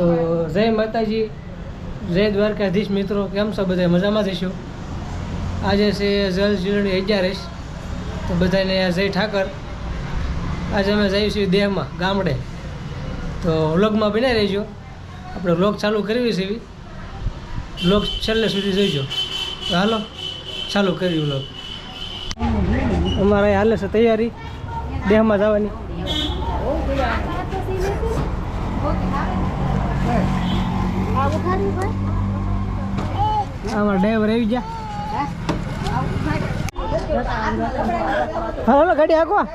તો જય માતાજી, જય દ્વારકાધીશ મિત્રો, કેમ છો બધા? મજામાં જઈશું આજે છે જલ જીરણી અગિયારીસ, તો બધાને જય ઠાકર. આજે અમે જઈએ છીએ દેહમાં, ગામડે. તો વ્લોગમાં બનાવી રહેજો. આપણે વ્લોગ ચાલુ કરવી છે એવી. વ્લોગ છેલ્લે સુધી જોઈજો. તો હાલો, ચાલુ કરી વ્લોગ. અમારે હાલે છે તૈયારી, દેહમાં જવાની. અમારા ડ્રાઈવર આવી ગયા. હલો હલો, ગાડી હાંકવા.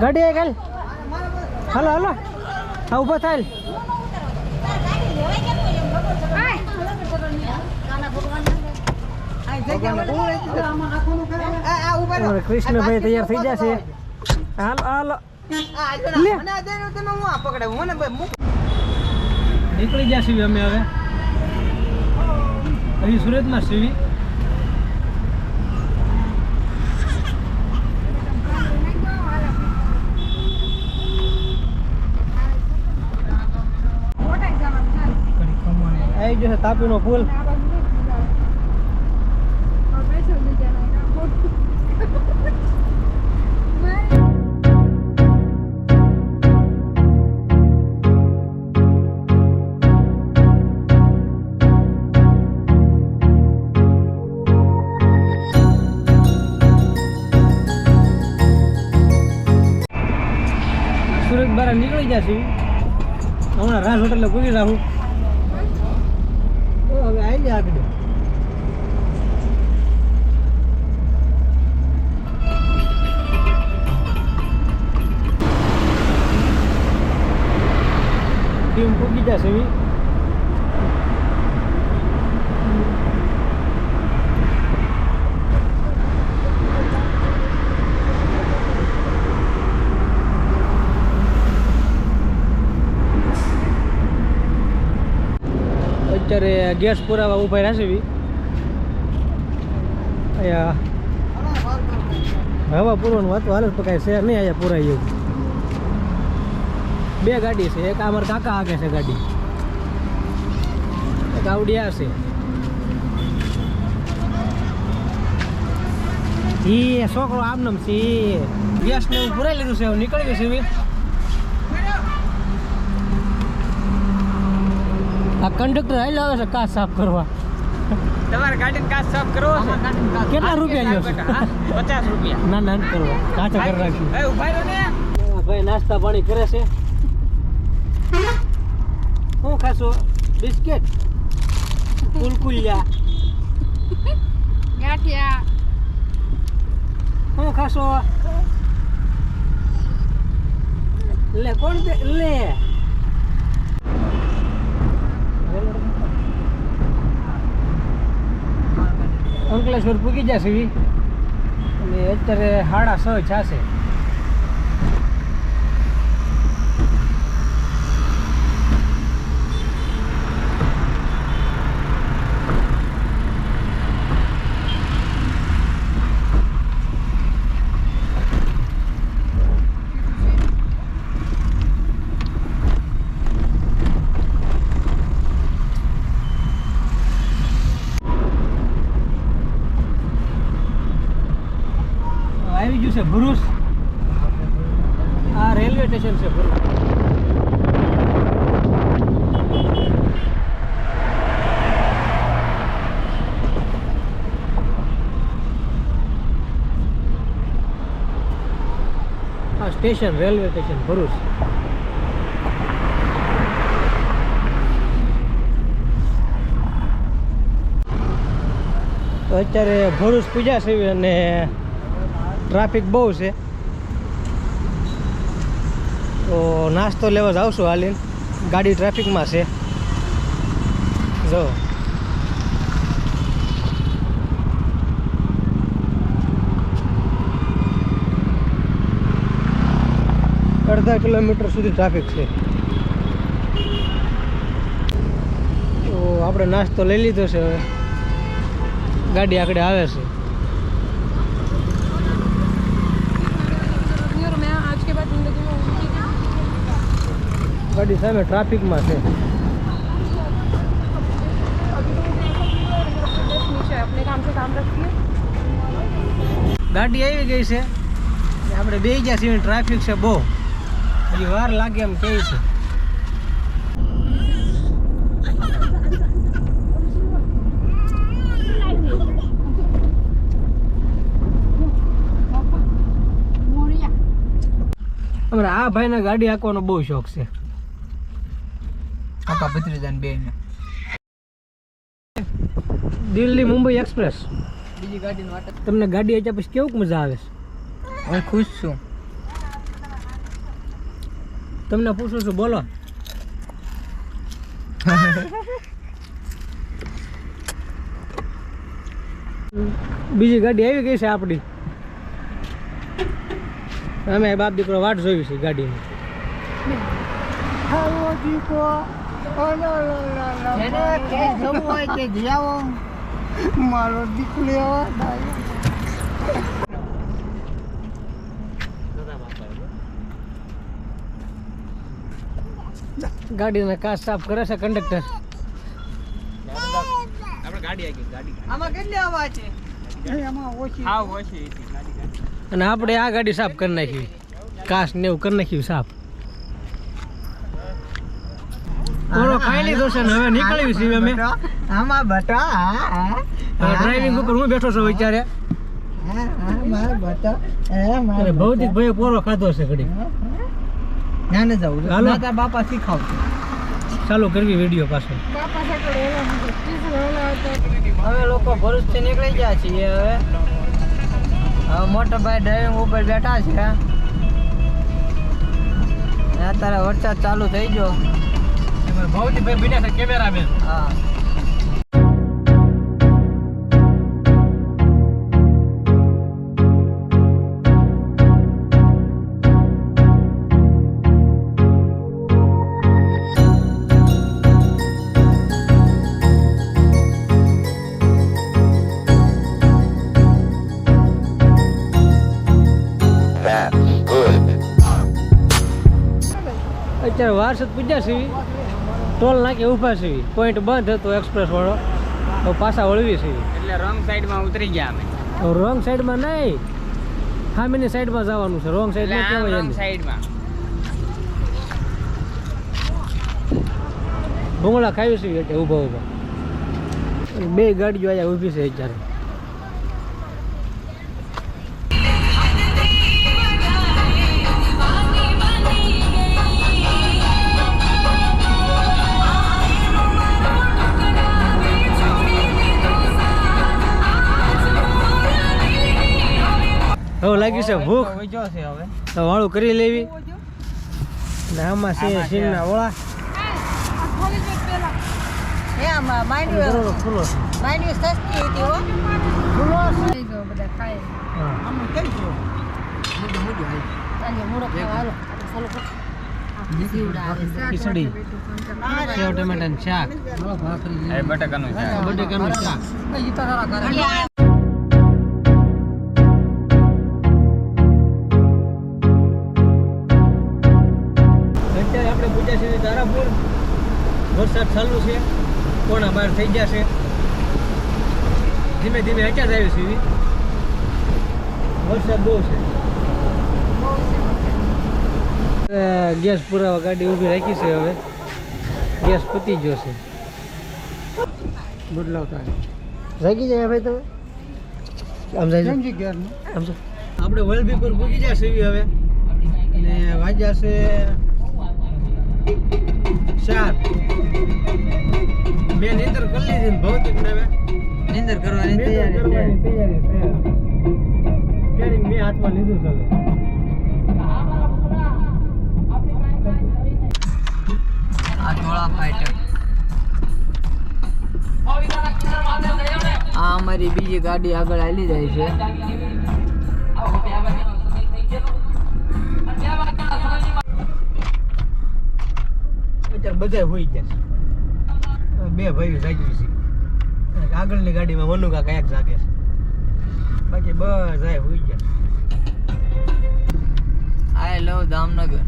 ગાડી આ હાલ. Hello hello. હા, ઊભો થાય કૃષ્ણભાઈ તૈયાર થઈ જશે હાલો હાલો. નીકળી ગયા છીએ અમે હવે. અહીં સુરતમાં સીવી આવી જશે તાપીનો પુલ. બહાર નીકળી જશે હમણાં રાસ હોટલ પૂરી રાખું હવે આવી જાય આગળ. ટીમ પૂકી જશે. અત્યારે ગેસ પુરાવા ઊભા એવી અહીંયા હવા પૂરવાનું હતું હાલ કાંઈ છે નહીં અહીંયા પુરાય ગયું બે ગાડી છે, એક અમારા કાકા આગે છે ગાડી. એક આવડી આ છે. ઈ છોકરો આમ નામ છે ગેસ ને એવું પુરાઈ લીધું છે નીકળી ગયું છે આ કંડક્ટર હાલ આવે છે કાચ સાફ કરવા. તમારે ગાડી કાચ સાફ કરવો છે? કેટલા રૂપિયા લ્યો? પચાસ રૂપિયા. ના ના કરવા. કાચા કરી રાખ્યું ભાઈ નાસ્તા પાણી કરે છે. શું ખાશો? બિસ્કિટ? કુલકુલિયા ગાંઠિયા. શું ખાશો? લે કોણ લે. અંકલેશ્વર પૂગી જશે અને અત્યારે સાડા છ છાશે આવી ગયું છે ભરૂચ. આ રેલવે સ્ટેશન છે ભરૂચ. આ સ્ટેશન, રેલવે સ્ટેશન, ભરૂચ. અત્યારે ભરૂચ પૂજા છે અને ટ્રાફિક બહુ છે. તો નાસ્તો લેવા જ છું હાલીને. ગાડી ટ્રાફિકમાં છે. જો. અડધા કિલોમીટર સુધી ટ્રાફિક છે. તો આપણે નાસ્તો લઈ લીધો છે હવે. ગાડી આગળ આવે છે. ગાડી સામે ટ્રાફિકમાં છે. ગાડી આવી ગઈ છે. આપણે બે ગયા છીએ ટ્રાફિક છે બહુ. હજી વાર લાગે એમ કહે છે. અમારે આ ભાઈને ગાડી હાંકવાનો બહુ શોખ છે. કાકા ભત્રીજાન બે બેન દિલ્હી મુંબઈ એક્સપ્રેસ. બીજી ગાડીનો વાટ તમને ગાડી આપ્યા પછી કેવું મજા આવે છે? હું ખુશ છું. તમને પૂછું છું બોલો. બીજી ગાડી આવી ગઈ છે આપણી. અમે બાપ દીકરો વાટ જોઈ છે ગાડીની. જેને કે જવું હોય તે જીયાવો? મારો દીકરો ગાડીના કાચ સાફ કરે છે કંડક્ટર. આપણે ગાડી આવી ગાડી આમાં કેટલી અવાજ છે? એમાં ઓછી. હા ઓછી. ગાડી અને આપણે આ ગાડી સાફ કરી નાખી. કાચ ને એવું કરી નાખ્યું સાફ. કોરો ખાઈ લીધો છે ને હવે નીકળ્યું છે અમે. આમાં બટા ડ્રાઇવિંગ ઉપર હું બેઠો છું અત્યારે. ભૌતિક ભાઈ કોરો ખાધો છે ઘડી ના ના જવું હાલો. બાપા શીખાવ ચાલુ કરવી વીડિયો પાછો. હવે લોકો ભરૂચથી નીકળી ગયા છીએ હવે. હવે મોટા ભાઈ ડ્રાઈવિંગ ઉપર બેઠા છે. અત્યારે વરસાદ ચાલુ થઈ ગયો. ભાઈ બન્યા છે કેમેરામેન હા અત્યારે વારસદ પૂજ્યા સીવી ટોલ નાખી ઊભા છે. પોઈન્ટ બંધ હતો એક્સપ્રેસ વાળો. તો પાછા વળવી છે. એટલે રોંગ સાઈડમાં ઉતરી ગયા અમે. રોંગ સાઈડમાં નહીં. સામેની સાઈડમાં જવાનું છે. રોંગ સાઈડ એટલે આમ રોંગ સાઈડમાં ભૂંગળા ખાવી છે એટલે ઊભા ઊભા. બે ગાડીઓ અહીંયા ઊભી છે અત્યારે. હવે લાગ્યું છે ભૂખ. તો વાળું કરી લેવી. ને આમાં છે સિંગના ઓળા ખીચડી સેવ ટમેટાનું શાક. બટેકાનું શાક. શાક અત્યારે આપણે પૂજા છે તારાપુર. વરસાદ ચાલુ છે કોણા બહાર થઈ ગયા છે. ધીમે ધીમે હચ્યા આવ્યું આવી છે વરસાદ બહુ છે. ગેસ પુરાવા ગાડી ઊભી રાખી છે હવે. ગેસ પતી ગયો છે. બદલાવતા જાગી જાય ભાઈ તમે? આમ જાય આમ. આપણે વલભીપુર પૂગી જશે હવે. અને વાગ્યા છે ચાર. મેં નિંદર કરી લીધી ભૌતિક ને નિંદર કરવાની તૈયારી છે. મેં હાથમાં લીધું છે આ ધોળા ફાઈટર આ અમારી બીજી ગાડી આગળ હાલી જાય છે. બધા હોઈ ગયા બે ભાઈઓ જાગી છે. આગળની ગાડીમાં મનુકા કાકા એક જાગે છે. બાકી બધા હોઈ ગયા આઈ લવ દામનગર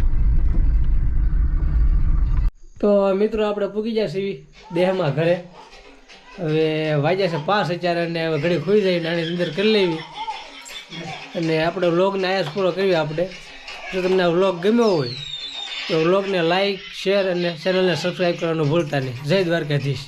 તો મિત્રો આપણે પૂગી ગયા છીએ દેહમાં ઘરે. હવે વાગ્યા છે પાંચ હજાર અને હવે ઘડી ખોઈ જાય નાની અંદર કરી લેવી. અને આપણે વ્લોગને આયાસ પૂરો કર્યો આપણે. જો તમને આ વ્લોગ ગમ્યો હોય તો વ્લોગને લાઈક શેર અને ચેનલને સબસ્ક્રાઈબ કરવાનું ભૂલતા નહીં. જય દ્વારકાધીશ.